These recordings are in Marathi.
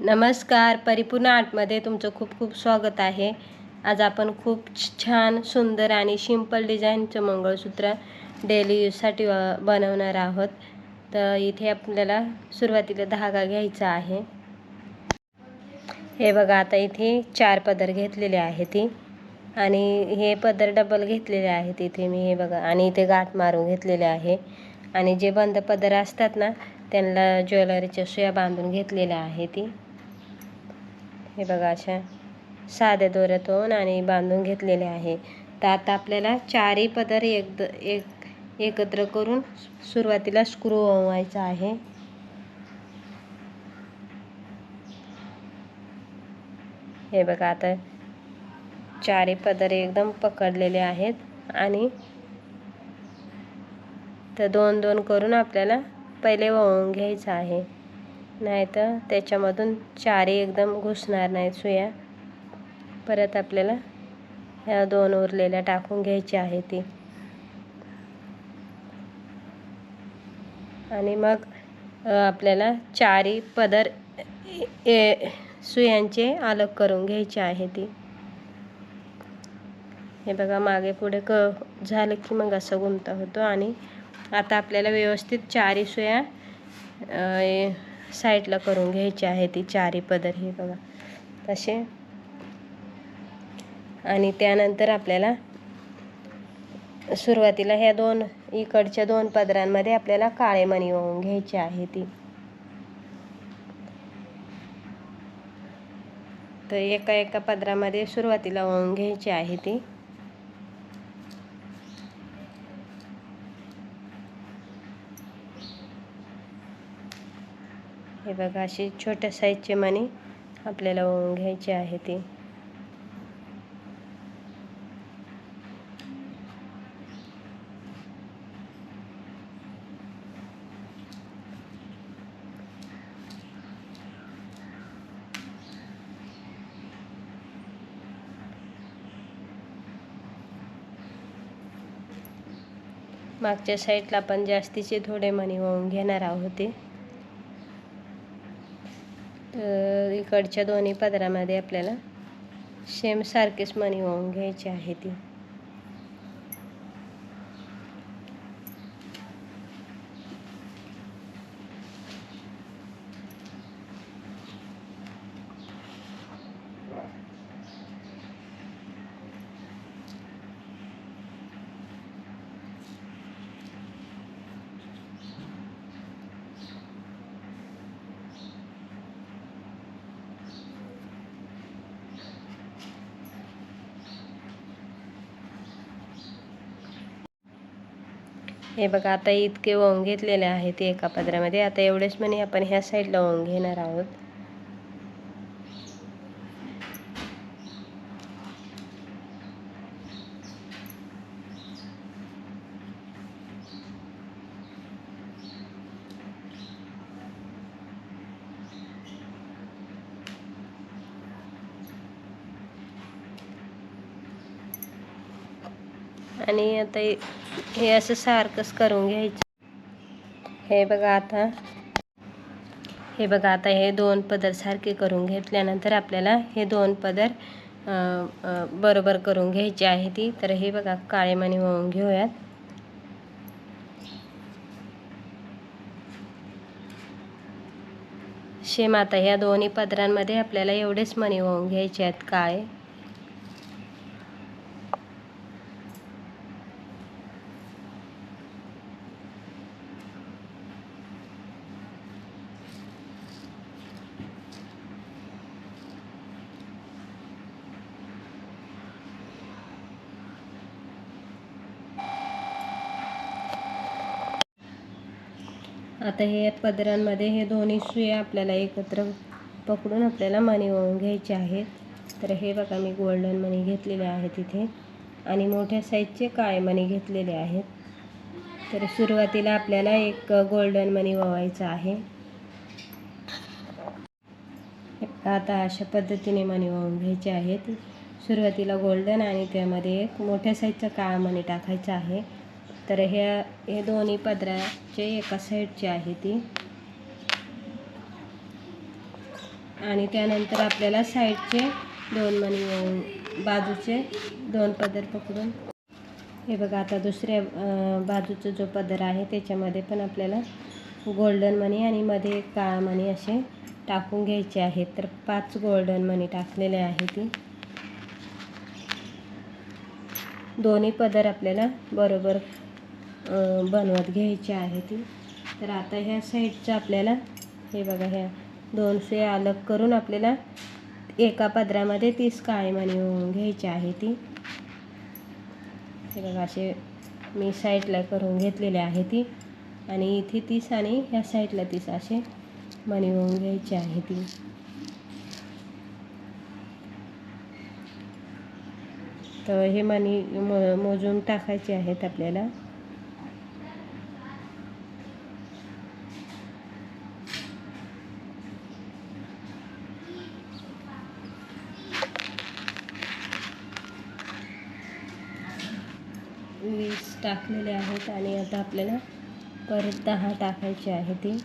नमस्कार. परिपूर्ण आर्टमध्ये तुमचं खूप खूप स्वागत आहे. आज आपण खूप छान सुंदर आणि सिंपल डिझाईनचं मंगळसूत्र डेली यूजसाठी बनवणार आहोत. तर इथे आपल्याला सुरुवातीला धागा घ्यायचा आहे. हे बघा आता इथे चार पदर घेतलेले आहेत ती आणि हे पदर डबल घेतलेले आहेत इथे मी हे बघा. आणि इथे गाठ मारून घेतलेले आहे. आणि जे बंद पदर असतात ना त्यांना ज्वेलरीच्या सुया बांधून घेतलेल्या आहे ती हे बघा अशा साध्या दोऱ्यातून आणि बांधून घेतलेले आहे. तर आता आपल्याला चारही पदर एकद एक एकत्र करून सुरुवातीला स्क्रू ओवायचा आहे. हे बघा आता चारही पदर एकदम पकडलेले आहेत आणि तर दोन दोन करून आपल्याला पहिले ओवून घ्यायचं आहे. नाही तर त्याच्यामधून चारी एकदम घुसणार नाहीत सुया. परत आपल्याला ह्या दोन उरलेल्या टाकून घ्यायची आहे ती. आणि मग आपल्याला चारी पदर ए- सुयांचे अलग करून घ्यायचे आहे ती. हे बघा मागे पुढे क झालं की मग असं गुंता होतो आणि आता आपल्याला व्यवस्थित चारी सुया साईडला करून घ्यायची आहे ती चारही पदर हे बघा. तसे. आणि त्यानंतर आपल्याला सुरुवातीला ह्या दोन इकडच्या दोन पदरांमध्ये आपल्याला काळे मणी ओवून घ्यायची आहे ती. तर एका एका पदरामध्ये सुरुवातीला ओवून घ्यायची आहे ती. हे बघा अशी छोट्या साईजचे मणी आपल्याला ओवून घ्यायची आहे ती. मागच्या साईडला पण जास्तीचे थोडे मणी वाहून घेणार आहोत ते तर इकडच्या दोन्ही पदरामध्ये आपल्याला सेम सारखेच मणी वाहून घ्यायची आहे ती. हे बघा आता इतके ओंग घेतलेले आहेत एका पदरामध्ये. आता एवढेच म्हणे आपण ह्या साईडला ओंग घेणार आहोत. आणि आता हे- असं सारखंच करून घ्यायचं. हे बघा आता. हे बघा आता हे दोन पदर सारखे करून घेतल्यानंतर आपल्याला हे दोन पदर बरोबर करून घ्यायचे आहे ती. तर हे बघा काळे मणी वाहून घेऊयात. शेम आता ह्या दोन्ही पदरांमध्ये आपल्याला एवढेच मणी होऊन घ्यायचे आहेत काळे. आता हे पदरांमध्ये हे दोन्ही सुया आपल्याला एकत्र पकडून आपल्याला मणी वळून घ्यायचे आहेत. तर हे बघा मी गोल्डन मणी घेतलेले आहेत इथे. आणि मोठ्या साईजचे काळे मणी घेतलेले आहेत. तर सुरुवातीला आपल्याला एक गोल्डन मणी ओवायचा आहे. आता अशा पद्धतीने मणी वळून घ्यायचे आहेत. सुरुवातीला गोल्डन आणि त्यामध्ये एक मोठ्या साईजचा काळा मणी टाकायचा आहे. तर ह्या हे दोन्ही पदराचे एका साईडचे आहे ती. आणि त्यानंतर आपल्याला साईडचे दोन मणी बाजूचे दोन पदर पकडून. हे बघा आता दुसऱ्या बाजूचं बाजूचा जो पदर आहे त्याच्यामध्ये पण आपल्याला गोल्डन मनी आणि मध्ये काळा मनी असे टाकून घ्यायचे आहेत. तर पाच गोल्डन मनी टाकलेले आहे ती. दोन्ही पदर आपल्याला बरोबर बनवत घ्यायचे आहे ती. तर आता ह्या साईडचं आपल्याला हे बघा ह्या दोनशे अलग करून आपल्याला एका पदरामध्ये तीस काळीमानी होऊन घ्यायची आहे ती. हे बघा असे मी साईडला करून घेतलेले आहे ती. आणि इथे तीस आणि ह्या साईडला तीस असे मणी होऊन घ्यायची आहे ती. तर हे मणी मो मोजून टाकायचे आहेत आपल्याला. टाकलेले आहेत आणि आता आपल्याला परत दहा टाकायचे आहे ती.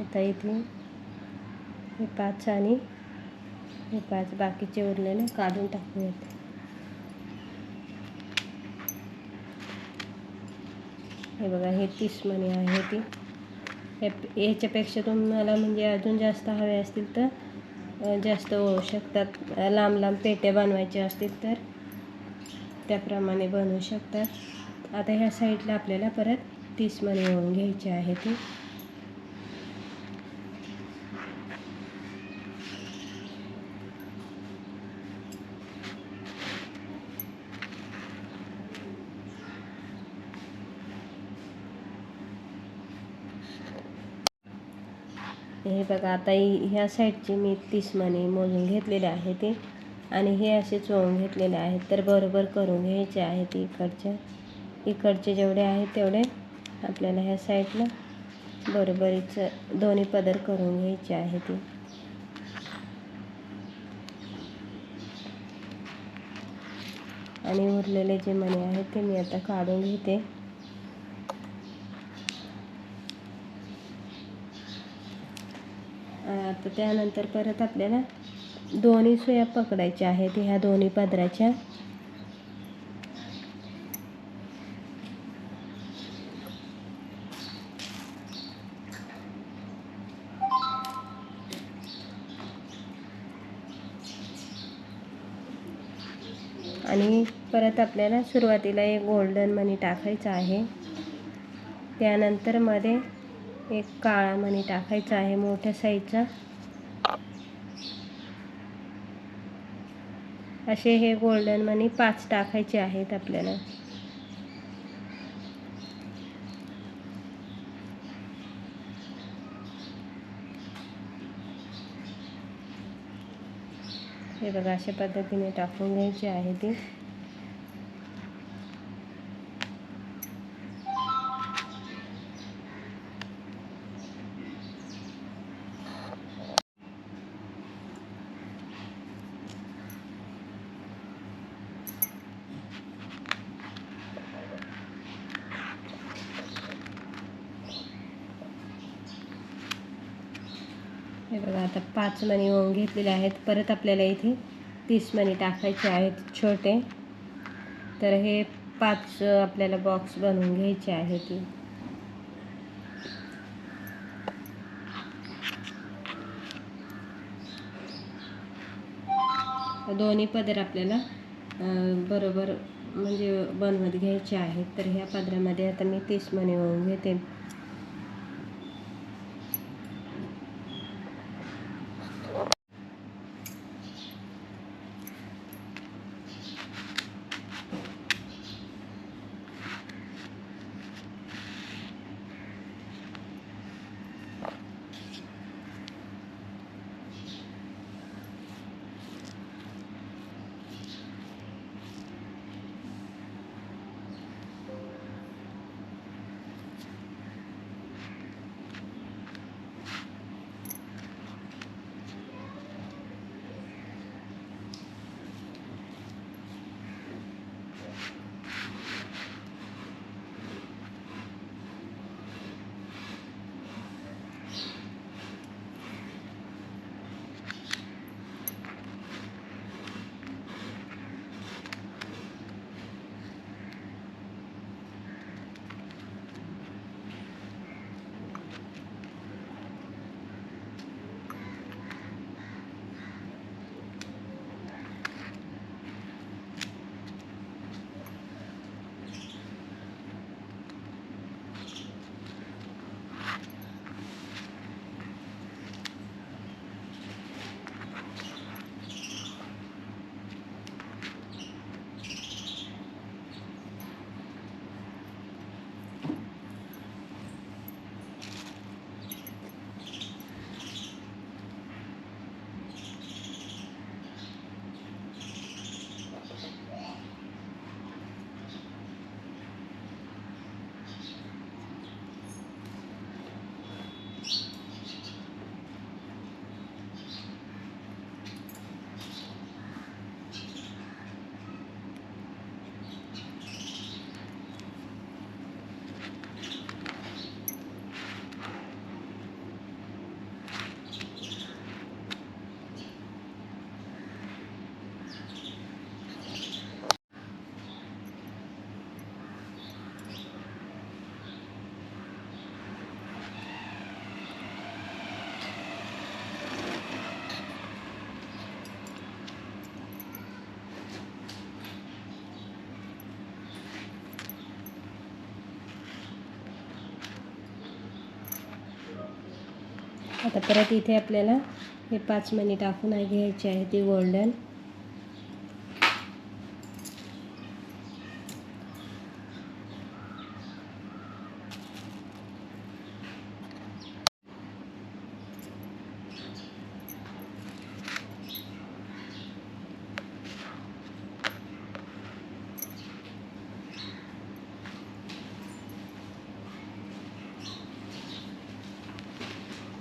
आता इथे हे पाच आणि हे पाच बाकीचे उरलेले काढून टाकूयात. हे बघा हे तीस मणी आहे ती. हे याच्यापेक्षा तुम्हाला म्हणजे अजून जास्त हवे असतील तर जास्त होऊ शकतात. लांब लांब पेट्या बनवायच्या असतील तर. त्याप्रमाणे बनवू शकतात. आता ह्या साईडला आपल्याला परत तीस मणी होऊन घ्यायचे आहे ते. हे बघा आता ह्या साईडची मी तीस मणी मोजून घेतलेले आहे ते. आणि हे असे चोळून घेतलेले आहेत. तर बरोबर करून घ्यायचे आहेत इकडच्या इकडचे जेवढे आहेत तेवढे आपल्याला ह्या साईडला बरोबरीचं दोन्ही पदर करून घ्यायचे आहे आणि उरलेले जे मणी आहेत ते मी आता काढून घेते. आता त्यानंतर परत आपल्याला दोन्ही सुया पकडायच्या आहेत. ह्या दोन्ही पदराच्या. आणि परत आपल्याला सुरुवातीला एक गोल्डन मनी टाकायचा आहे. त्यानंतरमध्ये एक काळा मणी टाकायचा आहे मोठ्या साईजचा असे हे गोल्डन मनी पाच टाकायचे आहेत आपल्याला. हे बघा अशा पद्धतीने टाकून घ्यायची आहे ती. हे बघा आता पाच मणी ओम घेतलेले आहेत. परत आपल्याला इथे तीस मणी टाकायचे आहेत छोटे. तर हे पाच आपल्याला बॉक्स बनवून घ्यायचे आहेत. दोन्ही पदर आपल्याला बरोबर म्हणजे बनवत घ्यायचे आहेत. तर ह्या पदरामध्ये आता मी तीस मणी ओम घेते. आता परत इथे आपल्याला हे पाच मणी टाकून घ्यायचे आहे ती गोल्डन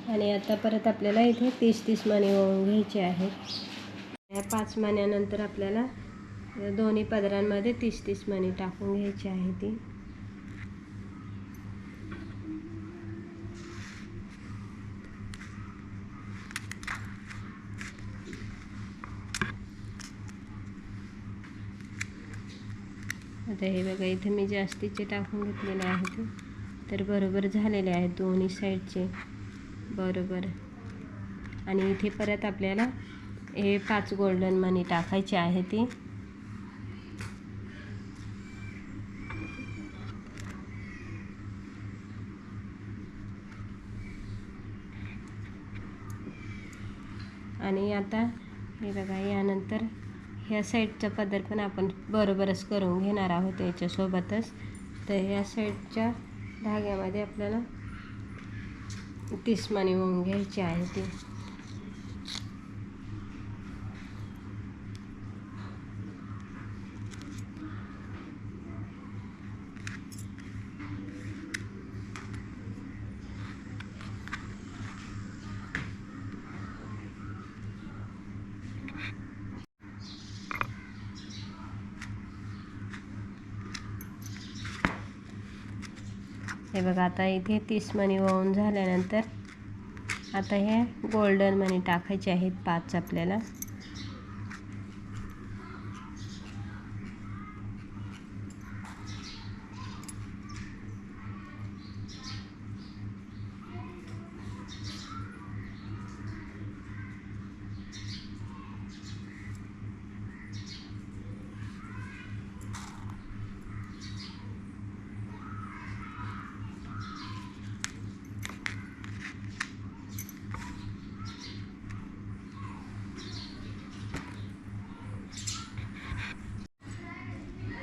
आणि आता परत आपल्याला इथे तीस तीस मणी ओळून घ्यायचे आहेत. या पाच मण्यानंतर आपल्याला दोन्ही पदरांमध्ये तीस तीस मणी टाकून घ्यायची आहे ती. आता हे बघा इथे मी जास्तीचे टाकून घेतलेले आहेत. तर बरोबर झालेले आहेत दोन्ही साईडचे. बरोबर. आणि इथे परत आपल्याला हे पाच गोल्डन मनी टाकायचे आहे ती. आणि आता हे बघा यानंतर ह्या साईडचा पदर पण आपण बरोबरच करून घेणार आहोत याच्यासोबतच. तर ह्या साईडच्या धाग्यामध्ये आपल्याला तीस होऊन घ्यायची आहे ती हे बघा आता इथे तीस मणी वाहून झाल्यानंतर आता हे गोल्डन मनी टाकायचे आहेत पाच आपल्याला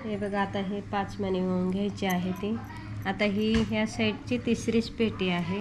हे बघा आता हे पाच मणी होऊन घ्यायचे आहे ते. आता ही ह्या साईडची तिसरीच पेटी आहे.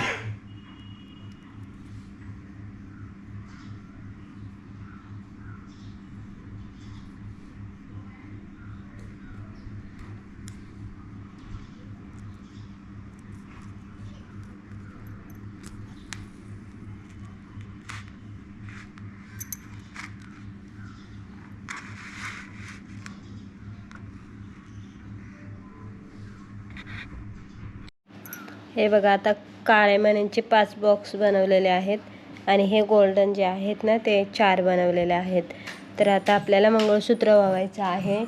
हे बघा आता काळे मण्यांचे पाच बॉक्स बनवलेले आहेत. आणि हे गोल्डन जे आहेत ना ते चार बनवलेले आहेत. तर आता आपल्याला मंगळसूत्र वावायचं आहे.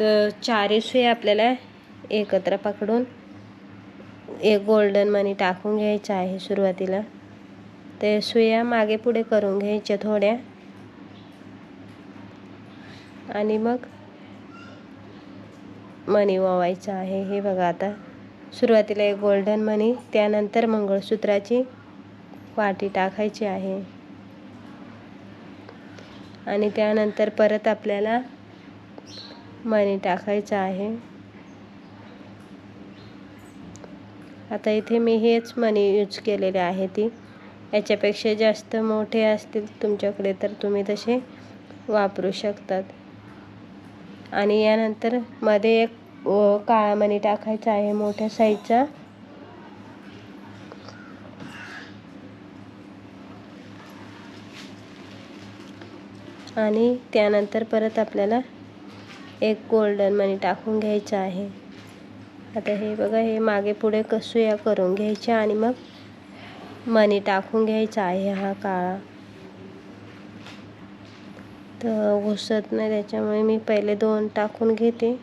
तर चारही सुई आपल्याला एकत्र पकडून एक गोल्डन मनी टाकून घ्यायचं आहे सुरुवातीला. ते सुया मागे पुढे करून घ्यायच्या थोड्या. आणि मग मनी वावायचं आहे. हे बघा आता. सुरुवातीला एक गोल्डन मनी त्यानंतर मंगळसूत्राची वाटी टाकायची आहे. आणि त्यानंतर परत आपल्याला मनी टाकायचं आहे. आता इथे मी हेच मनी यूज केलेले आहे ती. याच्यापेक्षा जास्त मोठे असतील तुमच्याकडे तर तुम्ही तसे वापरू शकतात. आणि यानंतरमध्ये एक काळा मणी टाकायचा आहे मोठ्या साईजचा. आणि त्यानंतर परत आपल्याला एक गोल्डन मनी टाकून घ्यायचं आहे. आता हे बघा हे मागे पुढे कसूया करून घ्यायच्या आणि मग मनी टाकून घ्यायचा आहे हा काळा. तर घुसत नाही त्याच्यामुळे मी पहिले दोन टाकून घेते.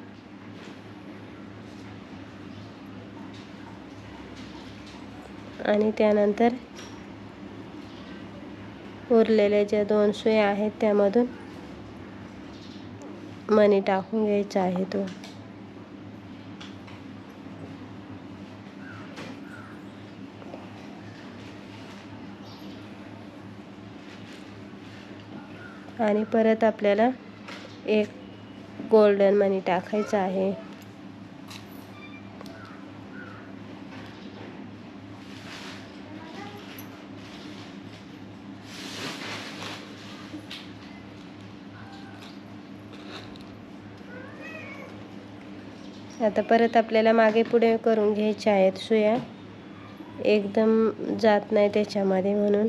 आणि त्यानंतर उरलेल्या ज्या दोन सुया आहेत त्यामधून मणी टाकून घ्यायचा आहे तो. आणि परत आपल्याला एक गोल्डन मनी टाकायचा आहे. आता परत आपल्याला मागे पुढे करून घ्यायच्या आहेत सुया. एकदम जात नाही त्याच्यामध्ये म्हणून.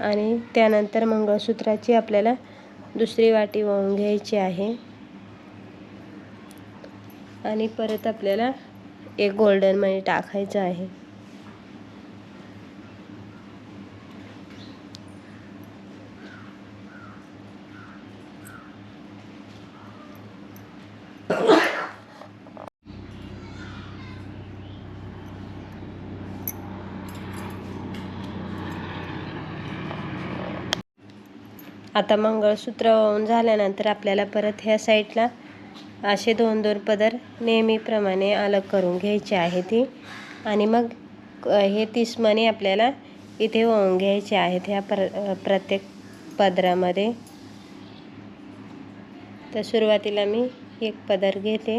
आणि त्यानंतर मंगळसूत्राची आपल्याला दुसरी वाटी वाहून घ्यायची आहे. आणि परत आपल्याला एक गोल्डन मनी टाकायचं आहे. आता मंगळसूत्र वाहून झाल्यानंतर आपल्याला परत ह्या साईडला असे दोन दोन पदर नेहमीप्रमाणे अलग करून घ्यायचे आहे ती आणि मग हे तीस मणी आपल्याला इथे वाहून घ्यायचे आहेत ह्या प्र प्रत्येक पदरामध्ये. तर सुरुवातीला मी एक पदर घेते.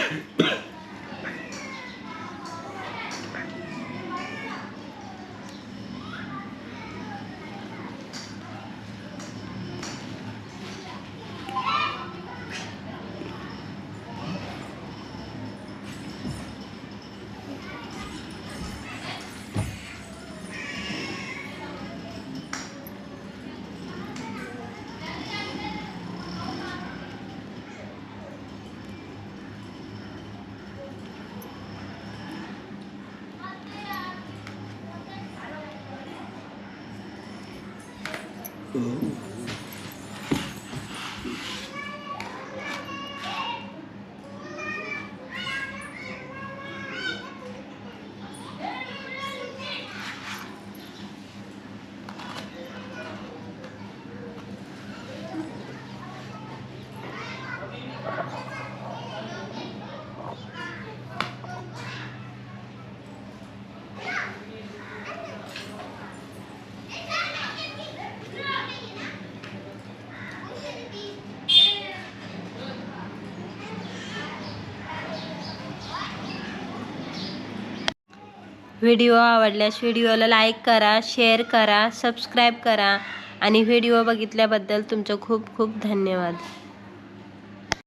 व्हिडिओ आवडल्यास व्हिडिओला लाईक करा शेअर करा सबस्क्राईब करा आणि व्हिडिओ बघितल्याबद्दल तुमचं खूप खूप धन्यवाद.